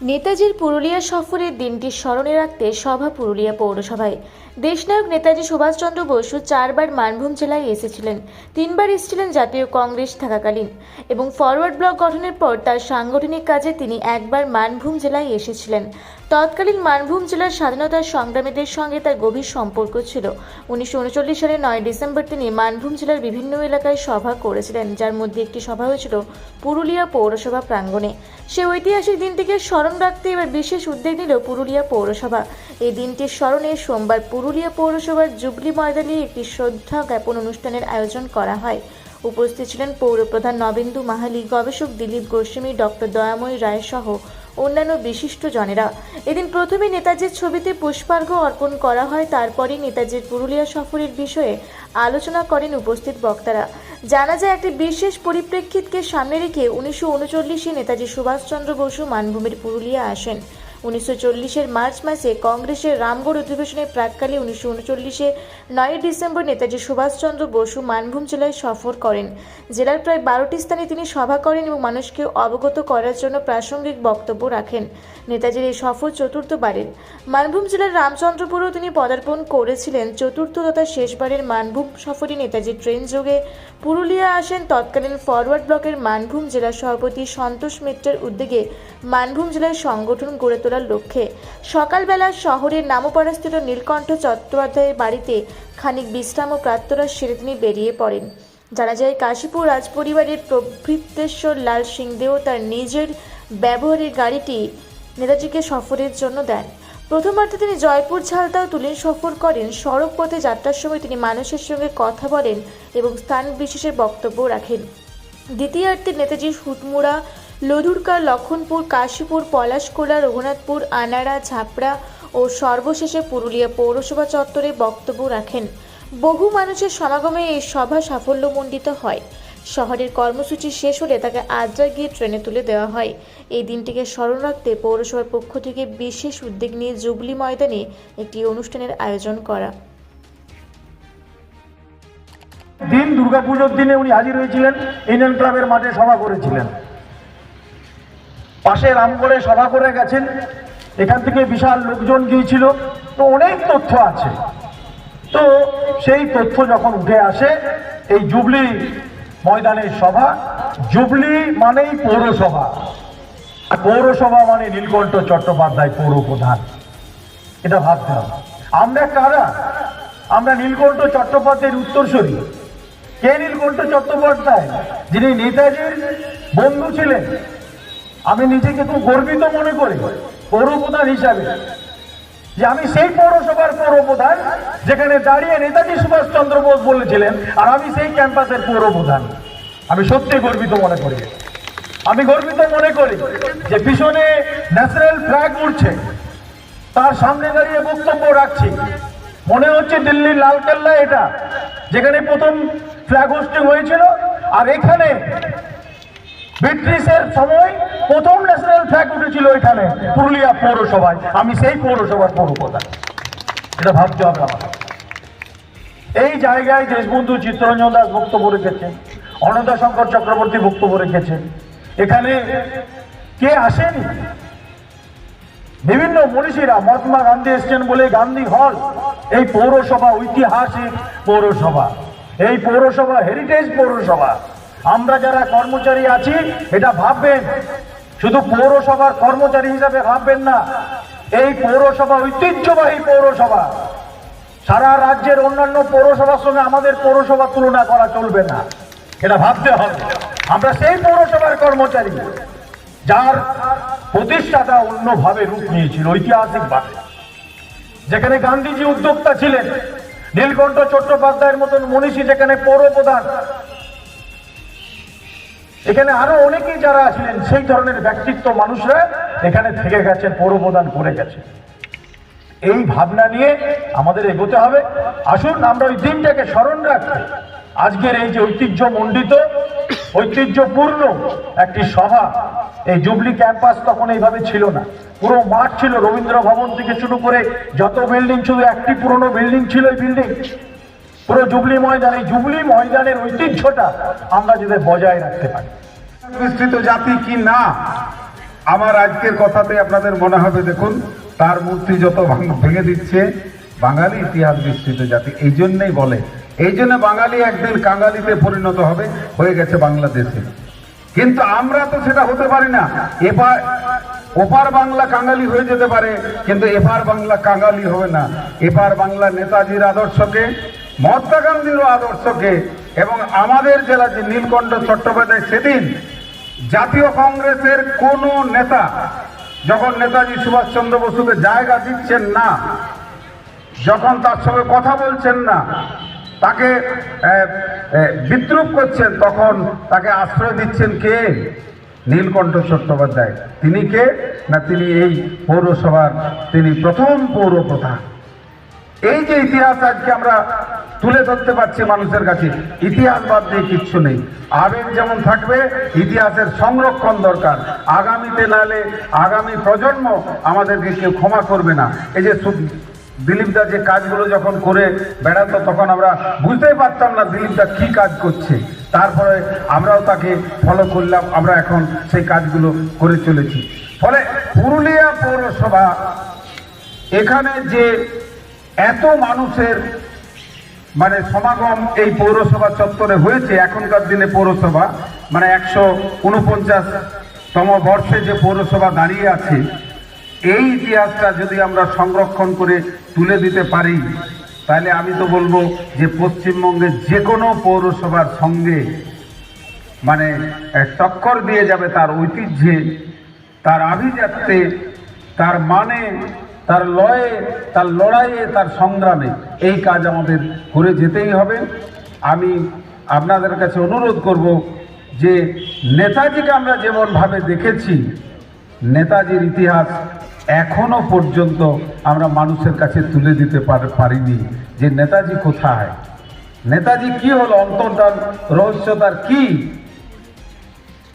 নেতাজির পুরুলিয়া সফরের দিনটি স্মরণে রাখতে সভা পুরুলিয়া পৌরসভায়। দেশনায়ক নেতাজি সুভাষচন্দ্র বসু চারবার মানভূম জেলায় এসেছিলেন। তিনবার এসেছিলেন জাতীয় কংগ্রেস থাকাকালীন এবং ফরওয়ার্ড ব্লক গঠনের পর তার সাংগঠনিক কাজে তিনি একবার মানভূম জেলায় এসেছিলেন। তৎকালীন মানভূম জেলার স্বাধীনতার সংগ্রামীদের সঙ্গে তার গভীর সম্পর্ক ছিল। উনিশশো উনচল্লিশ সালের নয় ডিসেম্বর তিনি মানভূম জেলার বিভিন্ন এলাকায় সভা করেছিলেন, যার মধ্যে একটি সভা হয়েছিল পুরুলিয়া পৌরসভা প্রাঙ্গণে। সে ঐতিহাসিক দিনটিকে স্মরণ রাখতে এবার বিশেষ উদ্যোগ নিল পুরুলিয়া পৌরসভা। এই দিনটির স্মরণে সোমবার পুরুলিয়া পৌরসভার জুবলি ময়দানে একটি শ্রদ্ধা জ্ঞাপন অনুষ্ঠানের আয়োজন করা হয়। উপস্থিত ছিলেন পৌরপ্রধান নবেন্দু মাহালি, গবেষক দিলীপ গোস্বামী, ডক্টর দয়াময়ী রায় সহ অন্যান্য বিশিষ্ট জনেরা। এদিন প্রথমে নেতাজির ছবিতে পুষ্পার্ঘ্য অর্পণ করা হয়, তারপরেই নেতাজির পুরুলিয়া সফরের বিষয়ে আলোচনা করেন উপস্থিত বক্তারা। জানা যায়, একটি বিশেষ পরিপ্রেক্ষিতকে সামনে রেখে উনিশশো উনচল্লিশে নেতাজি সুভাষচন্দ্র বসু মানভূমির পুরুলিয়া আসেন। উনিশশো চল্লিশের মার্চ মাসে কংগ্রেসের রামগড় অধিবেশনের প্রাককালে উনিশশো উনচল্লিশে নয় ডিসেম্বর নেতাজি সুভাষচন্দ্র বসু মানভূম জেলায় সফর করেন। জেলার প্রায় বারোটি স্থানে তিনি সভা করেন এবং মানুষকে অবগত করার জন্য প্রাসঙ্গিক বক্তব্য রাখেন। নেতাজির এই সফর চতুর্থবারের। মানভূম জেলার রামচন্দ্রপুরেও তিনি পদার্পণ করেছিলেন। চতুর্থ তথা শেষবারের মানভূম সফরে নেতাজি ট্রেন যোগে। পুরুলিয়া আসেন তৎকালীন ফরওয়ার্ড ব্লকের মানভূম জেলা সভাপতি সন্তোষ মিত্রের উদ্যোগে। মানভূম জেলায় সংগঠন গড়ে তোলার লক্ষ্যে। সকালবেলা শহরের নামপাড়াস্থিত নীলকণ্ঠ চট্টোপাধ্যায়ের বাড়িতে খানিক বিশ্রাম ও প্রাত্যরা সেরে তিনি বেরিয়ে পড়েন। জানা যায়, কাশীপুর রাজপরিবারের প্রভৃতেশ্বর লাল সিংদেও তার নিজের ব্যবহারের গাড়িটি নেতাজিকে সফরের জন্য দেন। প্রথমার্ধে তিনি জয়পুর ঝালদাও তুলে সফর করেন। সড়ক পথে যাত্রার সময় তিনি মানুষের সঙ্গে কথা বলেন এবং স্থান বিশেষে বক্তব্য রাখেন। দ্বিতীয়ার্থে নেতাজি হুটমুড়া লধুরকা লক্ষণপুর, কাশীপুর, পলাশকোলা, রঘুনাথপুর, আনাড়া, ঝাপড়া ও সর্বশেষে পুরুলিয়া পৌরসভা চত্বরে বক্তব্য রাখেন। বহু মানুষের সমাগমে এই সভা সাফল্যমণ্ডিত হয়। শহরের কর্মসূচি শেষ হলে তাকে আদ্রা গিয়ে ট্রেনে তুলে দেওয়া হয়। এই দিনটিকে স্মরণ রাখতে পৌরসভার পক্ষ থেকে বিশেষ উদ্যোগ নিয়ে জুবলি ময়দানে একটি অনুষ্ঠানের আয়োজন করা। দিন দুর্গাপুজোর দিনে উনি হাজির হয়েছিলেন, ইন্ডিয়ান ক্লাবের মাঠে সভা করেছিলেন। পাশে রামগড়ে সভা করে গেছেন। এখান থেকে বিশাল লোকজন গিয়েছিল। তো অনেক তথ্য আছে। তো সেই তথ্য যখন উঠে আসে, এই জুবলি ময়দানের সভা, জুবলি মানেই পৌরসভা। আর পৌরসভা মানে নীলকণ্ঠ চট্টোপাধ্যায় পৌর প্রধান এটা ভাবতে হবে। আমরা কারা? আমরা নীলকণ্ঠ চট্টোপাধ্যায়ের উত্তরসূরি। কে নীলকণ্ঠ চট্টোপাধ্যায়? যিনি নেতাজির বন্ধু ছিলেন। আমি নিজেকে খুব গর্বিত মনে করি পৌরপ্রধান হিসাবে যে আমি সেই পৌরসভার পৌরপ্রধান যেখানে দাঁড়িয়ে নেতাজি সুভাষচন্দ্র বোস বলেছিলেন, আর আমি সেই ক্যাম্পাসের পৌরপ্রধান। আমি সত্যি গর্বিত মনে করি। আমি গর্বিত মনে করি যে পিছনে ন্যাশনাল ফ্ল্যাগ উঠছে তার সামনে দাঁড়িয়ে বক্তব্য রাখছি। মনে হচ্ছে দিল্লির লালকেল্লা এটা, যেখানে প্রথম ফ্ল্যাগ হোস্টিং হয়েছিল, আর এখানে ব্রিটিশের সময় প্রথম ন্যাশনাল ফ্ল্যাগ উঠেছিল এখানে, পুরুলিয়া পৌরসভায়। আমি সেই পৌরসভার পৌরপ্রধান। এটা ভাবতে হবে এই জায়গায় দেশবন্ধু চিত্তরঞ্জন দাস বক্তব্য রেখেছেন, অনন্ত শঙ্কর চক্রবর্তী বক্তব্য রেখেছেন। এখানে কে আসেন? বিভিন্ন মনীষীরা, মহাত্মা গান্ধী এসছেন বলে গান্ধী হল, এই পৌরসভা ঐতিহাসিক পৌরসভা। এই পৌরসভা হেরিটেজ পৌরসভা। আমরা যারা কর্মচারী আছি, এটা ভাববেন শুধু পৌরসভার কর্মচারী হিসাবে ভাববেন না, এই পৌরসভা ঐতিহ্যবাহী পৌরসভা। সারা রাজ্যের অন্যান্য পৌরসভার সঙ্গে আমাদের পৌরসভা তুলনা করা চলবে না এটা ভাবতে হবে। আমরা সেই পৌরসভার কর্মচারী, যার প্রতিষ্ঠাটা অন্যভাবে রূপ নিয়েছিল ঐতিহাসিকভাবে যেখানে গান্ধীজি উদ্যোক্তা ছিলেন, নীলকণ্ঠ চট্টোপাধ্যায়ের মতন মনীষী যেখানে পৌর প্রধান এখানে আরও অনেকেই যারা ছিলেন সেই ধরনের ব্যক্তিত্ব মানুষরা এখানে থেকে গেছেন পৌর প্রদান করে গেছে। এই ভাবনা নিয়ে আমাদের এগোতে হবে। আসুন, আমরা ওই দিনটাকে স্মরণ রাখতে আজকের এই যে ঐতিহ্য মণ্ডিত ঐতিহ্যপূর্ণ একটি সভা, এই জুবলি ক্যাম্পাস তখন এইভাবে ছিল না। পুরো মাঠ ছিল রবীন্দ্র ভবন থেকে শুরু করে যত বিল্ডিং, শুধু একটি পুরনো বিল্ডিং ছিল এই বিল্ডিং। পুরো জুবলি ময়দান, এই জুবলি ময়দানের ঐতিহ্যটা আমরা যদি বজায় রাখতে পারি। বিস্তৃত জাতি কি না? আমার আজকের কথাতে আপনাদের মনে হবে, দেখুন, তার মূর্তি যত ভাঙ- দিচ্ছে, বাঙালি ইতিহাস বিস্তৃত জাতি, এই জন্যই বলে। এই জন্য বাঙালি একদিন কাঙালিতে পরিণত হবে, হয়ে গেছে বাংলাদেশে। কিন্তু আমরা তো সেটা হতে পারি না। এবার, ওপার বাংলা কাঙালি হয়ে যেতে পারে, কিন্তু এপার বাংলা কাঙালি হবে না। এপার বাংলা নেতাজির আদর্শকে মহাত্মা গান্ধীরও আদর্শকে এবং আমাদের জেলা যে নীলকণ্ঠ চট্টোপাধ্যায় সেদিন জাতীয় কংগ্রেসের কোন নেতা, যখন নেতাজি সুভাষচন্দ্র বসুকে জায়গা দিচ্ছেন না, যখন তার সঙ্গে কথা বলছেন না, তাকে বিদ্রুপ করছেন, তখন তাকে আশ্রয় দিচ্ছেন কে? নীলকণ্ঠ চট্টোপাধ্যায়। তিনি কে? না তিনি এই পৌরসভার, তিনি প্রথম পৌর প্রধান এই যে ইতিহাস আজকে আমরা তুলে ধরতে পারছি মানুষের কাছে। ইতিহাস বাদ দিয়ে কিচ্ছু নেই। আবেগ যেমন থাকবে, ইতিহাসের সংরক্ষণ দরকার। আগামীতে নালে আগামী প্রজন্ম আমাদেরকে কেউ ক্ষমা করবে না। এই যে দিলীপদা যে কাজগুলো যখন করে বেড়াতো, তখন আমরা বুঝতেই পারতাম না দিলীপদা কি কাজ করছে। তারপরে আমরাও তাকে ফলো করলাম, আমরা এখন সেই কাজগুলো করে চলেছি। ফলে পুরুলিয়া পৌরসভা এখানে যে এত মানুষের মানে সমাগম এই পৌরসভা চত্বরে হয়েছে, এখনকার দিনে পৌরসভা। মানে একশো উনপঞ্চাশতম বর্ষে যে পৌরসভা দাঁড়িয়ে আছে, এই ইতিহাসটা যদি আমরা সংরক্ষণ করে তুলে দিতে পারি, তাহলে আমি তো বলব যে পশ্চিমবঙ্গের যে কোনো পৌরসভার সঙ্গে মানে টক্কর দিয়ে যাবে তার ঐতিহ্যে, তার আভিজাত্যে, তার মানে তার লয়ে, তার লড়াইয়ে, তার সংগ্রামে এই কাজ আমাদের করে যেতেই হবে। আমি আপনাদের কাছে অনুরোধ করব যে নেতাজিকে আমরা যেমনভাবে দেখেছি, নেতাজির ইতিহাস এখনও পর্যন্ত আমরা মানুষের কাছে তুলে দিতে পারিনি যে নেতাজি কোথায়। নেতাজি কি হলো অন্তর্ধান রহস্য তার কি?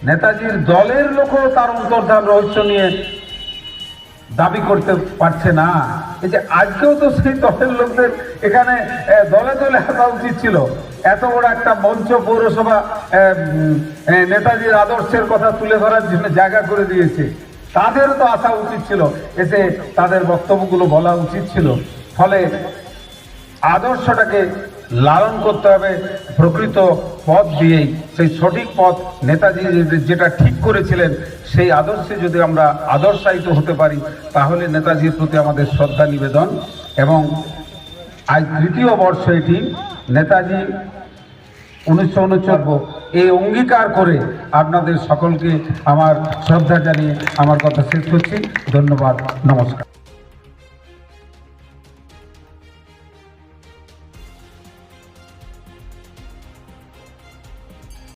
নেতাজির দলের লোকও তার অন্তর্ধান রহস্য নিয়ে দাবি করতে পারছে না। এই যে আজকেও তো সেই দলের লোকদের এখানে দলে দলে আসা উচিত ছিল। এত বড় একটা মঞ্চ পৌরসভা নেতাজির আদর্শের কথা তুলে ধরার জন্য জায়গা করে দিয়েছে। তাদেরও তো আসা উচিত ছিল। এসে তাদের বক্তব্যগুলো বলা উচিত ছিল। ফলে আদর্শটাকে লালন করতে হবে। প্রকৃত পথ দিয়েই, সেই সঠিক পথ নেতাজি যেটা ঠিক করেছিলেন, সেই আদর্শে যদি আমরা আদর্শায়িত হতে পারি, তাহলে নেতাজির প্রতি আমাদের শ্রদ্ধা নিবেদন এবং আজ তৃতীয় বর্ষ এটি। নেতাজি উনিশশো উনচব্ব এই অঙ্গীকার করে আপনাদের সকলকে আমার শ্রদ্ধা জানিয়ে আমার কথা শেষ করছি। ধন্যবাদ, নমস্কার।